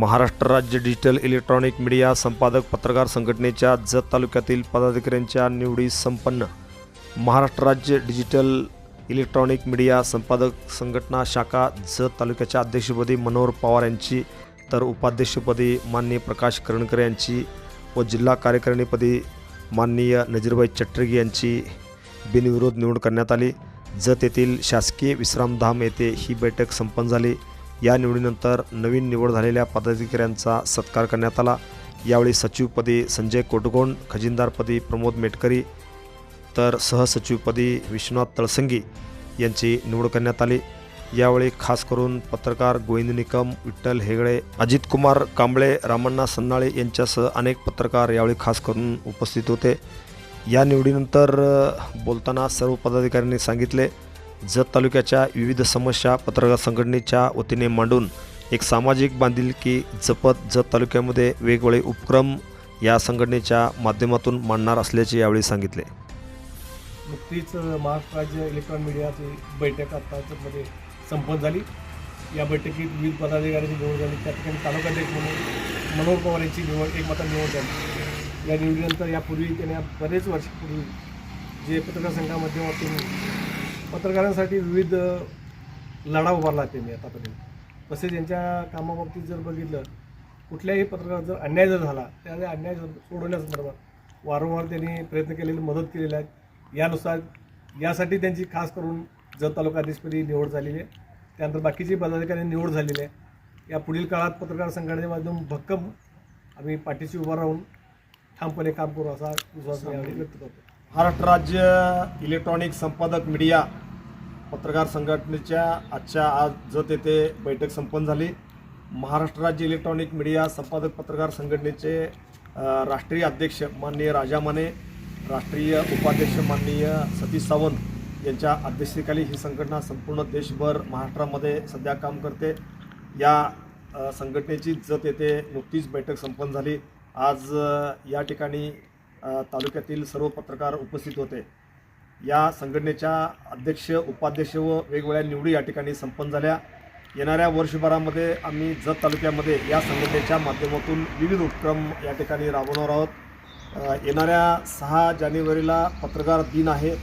महाराष्ट्र राज्य digital electronic media संपादक पत्रकार संघटनेच्या जत तालुक्यातील पदाधिकाऱ्यांच्या निवडी संपन्न. महाराष्ट्र राज्य डिजिटल इलेक्ट्रॉनिक मीडिया संपादक संघटना शाखा जत तालुक्याच्या अध्यक्षपदी मनोहर पवार यांची तर उपाध्यक्षपदी माननीय प्रकाश करणकर यांची व जिल्हा कार्यकारिणीपदी माननीय नजीरबाई चट्टरगी यांची बिनविरोध निवड करण्यात आली. जत येथील शासकीय विश्रामधाम येथे ही बैठक संपन्न झाली. या निवडीनंतर नवीन निवड झालेल्या पदाधिकाऱ्यांचा सत्कार करण्यात आला. यावेळी सचिवपदी संजय कोटगोंड खजिनदारपदी प्रमोद मेटकरी तर सहसचिवपदी विश्वनाथ तळसंगी यांची निवड करण्यात आली. यावेळी खास करून पत्रकार गोविंद निकम विठ्ठल हेगडे अजितकुमार कांबळे रामण्णा सन्नाळे यांच्यासह अनेक पत्रकार यावेळी खास करून उपस्थित होते. या निवडीनंतर बोलताना सर्व पदाधिकाऱ्यांनी सांगितले जत तालुक्याच्या विविध समस्या पत्रकार संघटनेच्या वतीने मांडून एक सामाजिक बांधिलकी जपत जत तालुक्यामध्ये वेगवेगळे उपक्रम या संघटनेच्या माध्यमातून मांडणार असल्याचे यावेळी सांगितले. नुकतीच महाराष्ट्र राज्य इलेक्ट्रॉनिक मीडियाची बैठक आत्तामध्ये संपन्न झाली. या बैठकीत विविध पदाधिकाऱ्यांची निवड झाली. त्या ठिकाणी तालुकाध्यक्ष म्हणून मनोहर पवार यांची निवड एकमता निवड झाली. या निवडीनंतर यापूर्वी त्यांनी बरेच वर्षापूर्वी जे पत्रकार संघा माध्यमातून पत्रकारांसाठी विविध लढा उभारला त्यांनी आतापर्यंत. तसेच यांच्या कामाबाबतीत जर बघितलं कुठल्याही पत्रकार जर अन्याय जर झाला त्या अन्याय सोडवण्यासंदर्भात वारंवार त्यांनी प्रयत्न केलेले मदत केलेले आहेत यानुसार यासाठी त्यांची खास करून जत तालुकाधीशपदी निवड झालेली आहे. त्यानंतर बाकीची पदाधिकारी निवड झालेली आहे. या पुढील काळात पत्रकार संघटनेच्या माध्यम भक्कम आम्ही पाठीशी उभा राहून ठामपणे काम करू असा विश्वास यावेळी व्यक्त करतो. महाराष्ट्र राज्य इलेक्ट्रॉनिक संपादक मीडिया पत्रकार संघटनेच्या आजच्या आज जत येथे बैठक संपन्न झाली. महाराष्ट्र राज्य इलेक्ट्रॉनिक मीडिया संपादक पत्रकार संघटनेचे राष्ट्रीय अध्यक्ष माननीय राजा माने राष्ट्रीय उपाध्यक्ष माननीय सतीश सावंत यांच्या अध्यक्षतेखाली ही संघटना संपूर्ण देशभर महाराष्ट्रामध्ये सध्या काम करते. या संघटनेची जत येथे नुकतीच बैठक संपन्न झाली. आज या ठिकाणी तालुक्यातील सर्व पत्रकार उपस्थित होते. या संघटनेच्या अध्यक्ष उपाध्यक्ष व वेगवेगळ्या निवडी या ठिकाणी संपन्न झाल्या. येणाऱ्या वर्षभरामध्ये आम्ही जत तालुक्यामध्ये या संघटनेच्या माध्यमातून विविध उपक्रम या ठिकाणी राबवणार आहोत. येणाऱ्या सहा जानेवारीला पत्रकार दिन आहे.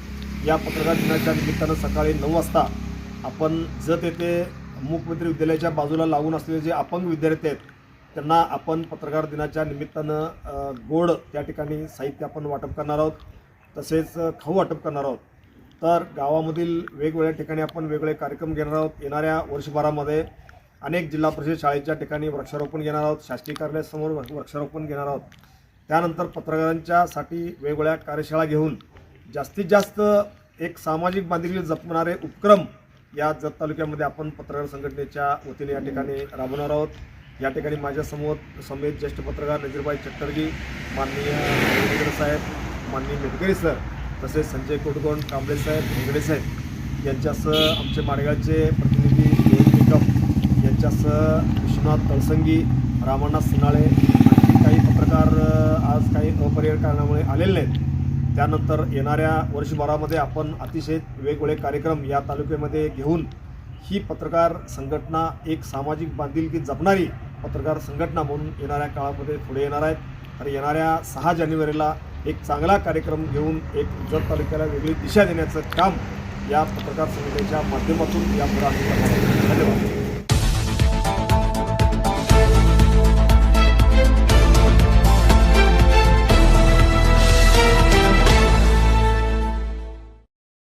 या पत्रकार दिनाच्या निमित्तानं सकाळी नऊ वाजता आपण जत येथे मुख्यमंत्री विद्यालयाच्या बाजूला लागून असलेले जे अपंग विद्यार्थी आहेत त्यांना आपण पत्रकार दिनाच्या निमित्तानं गोड त्या ठिकाणी साहित्य आपण वाटप करणार आहोत तसेच खाऊ वाटप करणार आहोत. तर गावामधील वेगवेगळ्या ठिकाणी आपण वेगवेगळे कार्यक्रम घेणार आहोत. येणाऱ्या वर्षभरामध्ये अनेक जिल्हा परिषद शाळेच्या ठिकाणी वृक्षारोपण घेणार आहोत. शासकीय कार्यालयासमोर वृक्षारोपण घेणार आहोत. त्यानंतर पत्रकारांच्यासाठी वेगवेगळ्या कार्यशाळा घेऊन जास्तीत जास्त एक सामाजिक बांधिलकी जपणारे उपक्रम या जत तालुक्यामध्ये आपण पत्रकार संघटनेच्या वतीने या ठिकाणी राबवणार आहोत. या ठिकाणी माझ्यासमोर समेत ज्येष्ठ पत्रकार नजीरबाई चट्टर्गी माननीय हेगडे साहेब माननीय मेटकरी सर तसेच संजय कोटकोण कांबळे साहेब हेगडे साहेब यांच्यासह आमचे माडगावचे प्रतिनिधी निकम यांच्यासह विश्वनाथ तळसंगी रामण्णा सुनाळे आणखी काही पत्रकार आज काही अपरिहार कारणामुळे आलेले नाहीत. त्यानंतर येणाऱ्या वर्षभरामध्ये आपण अतिशय वेगवेगळे कार्यक्रम या तालुक्यामध्ये घेऊन ही पत्रकार संघटना एक सामाजिक बांधिलकी जपणारी पत्रकार संघटना म्हणून येणाऱ्या काळामध्ये पुढे येणार आहेत. तर येणाऱ्या सहा जानेवारीला एक चांगला कार्यक्रम घेऊन एक जत तालुक्याला वेगळी दिशा देण्याचं काम या पत्रकार संघटनेच्या माध्यमातून या पुढे आम्ही धन्यवाद.